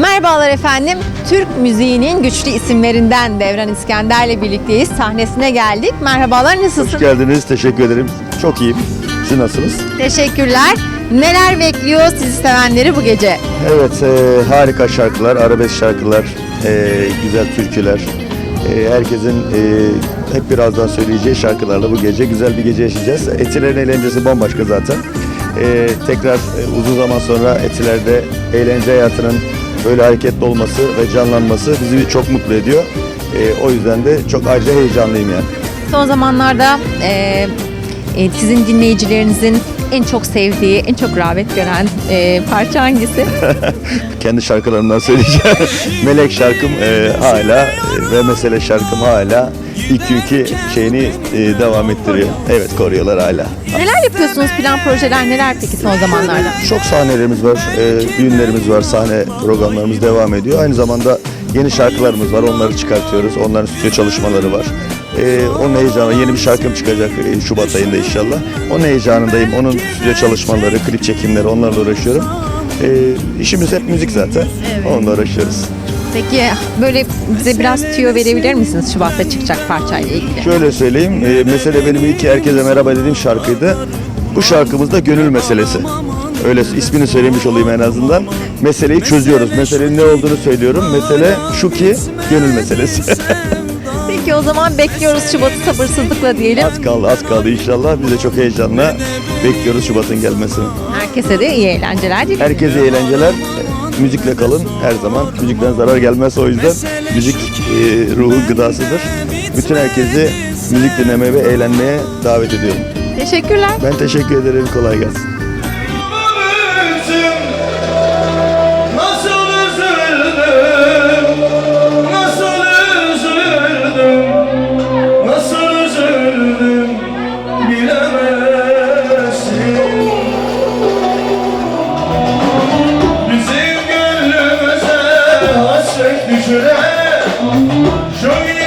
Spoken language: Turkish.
Merhabalar efendim. Türk müziğinin güçlü isimlerinden Devran İskender'le birlikteyiz. Sahnesine geldik. Merhabalar, Hoş nasılsın? geldiniz. Teşekkür ederim. Çok iyiyim. Siz nasılsınız? Teşekkürler. Neler bekliyor sizi sevenleri bu gece? Evet, e, harika şarkılar, arabesk şarkılar, e, güzel türküler. E, herkesin e, hep birazdan söyleyeceği şarkılarla bu gece güzel bir gece yaşayacağız. Etilerin eğlencesi bambaşka zaten. E, tekrar e, uzun zaman sonra Etiler'de eğlence hayatının böyle hareketli olması ve canlanması bizi çok mutlu ediyor. E, o yüzden de çok ayrıca heyecanlıyım yani. Son zamanlarda e, e, sizin dinleyicilerinizin en çok sevdiği, en çok rağbet gören e, parça hangisi? kendi şarkılarımdan söyleyeceğim. Melek şarkım e, hala e, ve mesele şarkım hala ilk günkü şeyini e, devam ettiriyor. Evet koruyorlar hala. neler yapıyorsunuz? Plan projeler neler peki son zamanlarda? Çok sahnelerimiz var, e, düğünlerimiz var, sahne programlarımız devam ediyor. Aynı zamanda yeni şarkılarımız var, onları çıkartıyoruz. Onların stüdyo çalışmaları var. E, onun heyecanı, yeni bir şarkım çıkacak e, Şubat ayında inşallah. Onun heyecanındayım. Onun stüdyo çalışmaları, klip çekimleri onlarla uğraşıyorum. E, işimiz hep müzik zaten. Onunla uğraşıyoruz. Peki böyle bize biraz tüyo verebilir misiniz Şubat'ta çıkacak parçayla ilgili? Şöyle söyleyeyim, e, mesele benim ilk herkese merhaba dediğim şarkıydı. Bu şarkımız da gönül meselesi. Öyle ismini söylemiş olayım en azından. Meseleyi çözüyoruz. Meselenin ne olduğunu söylüyorum. Mesele şu ki gönül meselesi. Peki o zaman bekliyoruz Şubat'ı sabırsızlıkla diyelim. az kaldı, az kaldı inşallah. Biz de çok heyecanla bekliyoruz Şubat'ın gelmesini. Herkese de iyi eğlenceler dilerim. Herkese eğlenceler müzikle kalın. Her zaman müzikten zarar gelmez o yüzden müzik e, ruhun gıdasıdır. Bütün herkesi müzik dinlemeye ve eğlenmeye davet ediyorum. Teşekkürler. Ben teşekkür ederim. Kolay gelsin. düşüre Şöyle